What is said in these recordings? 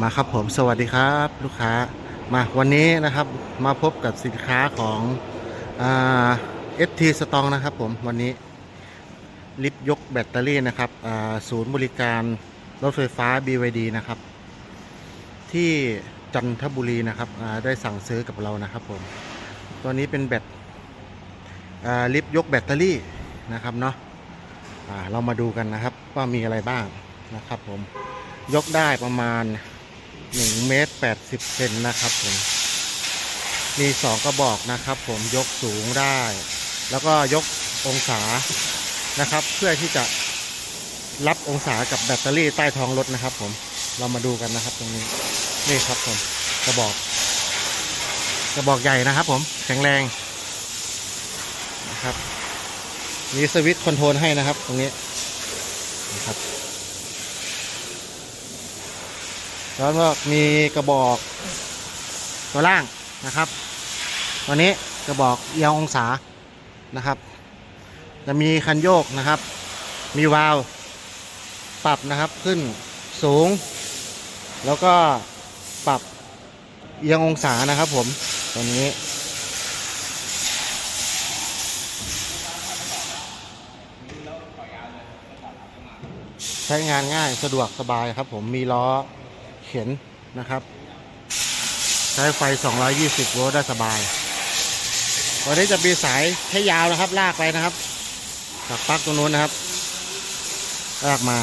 มาครับผมสวัสดีครับลูกค้ามาวันนี้นะครับมาพบกับสินค้าของเอสทีสตองนะครับผมวันนี้ลิฟต์ยกแบตเตอรี่นะครับศูนย์บริการรถไฟฟ้า BYD นะครับ ที่จันทบุรีนะครับได้สั่งซื้อกับเรานะครับผมตัวนี้เป็นแบตลิฟต์ยกแบตเตอรี่นะครับเนาะเรามาดูกันนะครับว่ามีอะไรบ้างนะครับผมยกได้ประมาณ 1เมตร80เซนนะครับผม มี2กระบอกนะครับ ผมยกสูงได้ แล้วก็ยกองศานะครับ เพื่อที่จะรับองศากับแบตเตอรี่ใต้ท้องรถนะครับ ผมเรามาดูกันนะครับ ตรงนี้นี่ครับผมกระบอก กระบอกใหญ่นะครับ ผมแข็งแรงนะครับมีสวิตช์คอนโทรลให้นะครับ ตรงนี้นะครับ แล้วก็มีกระบอกตัวล่างนะครับตัวนี้กระบอกเอียงองศานะครับ จะมีคันโยกนะครับ มีวาล์วปรับนะครับขึ้นสูง แล้วก็ปรับเอียงองศานะครับผมตัวนี้ใช้งานง่ายสะดวกสบายครับผมมีล้อ เข็นนะครับ ใช้ไฟ 220 โวลต์ได้สบาย วันนี้จะมีสายให้ยาวนะครับ ลากไปนะครับจากปลั๊กตรงนู้นนะครับ ลากมา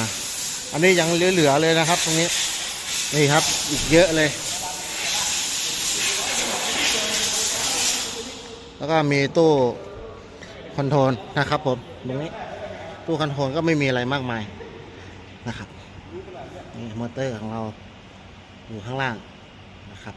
อันนี้ยังเหลือๆเลยนะครับ ตรงนี้นี่ครับอีกเยอะเลย แล้วก็มีตู้คอนโทรลนะครับผมตรงนี้ตู้คอนโทรลก็ไม่มีอะไรมากมายนะครับนี่มอเตอร์ของเรา อยู่ข้างล่างนะครับ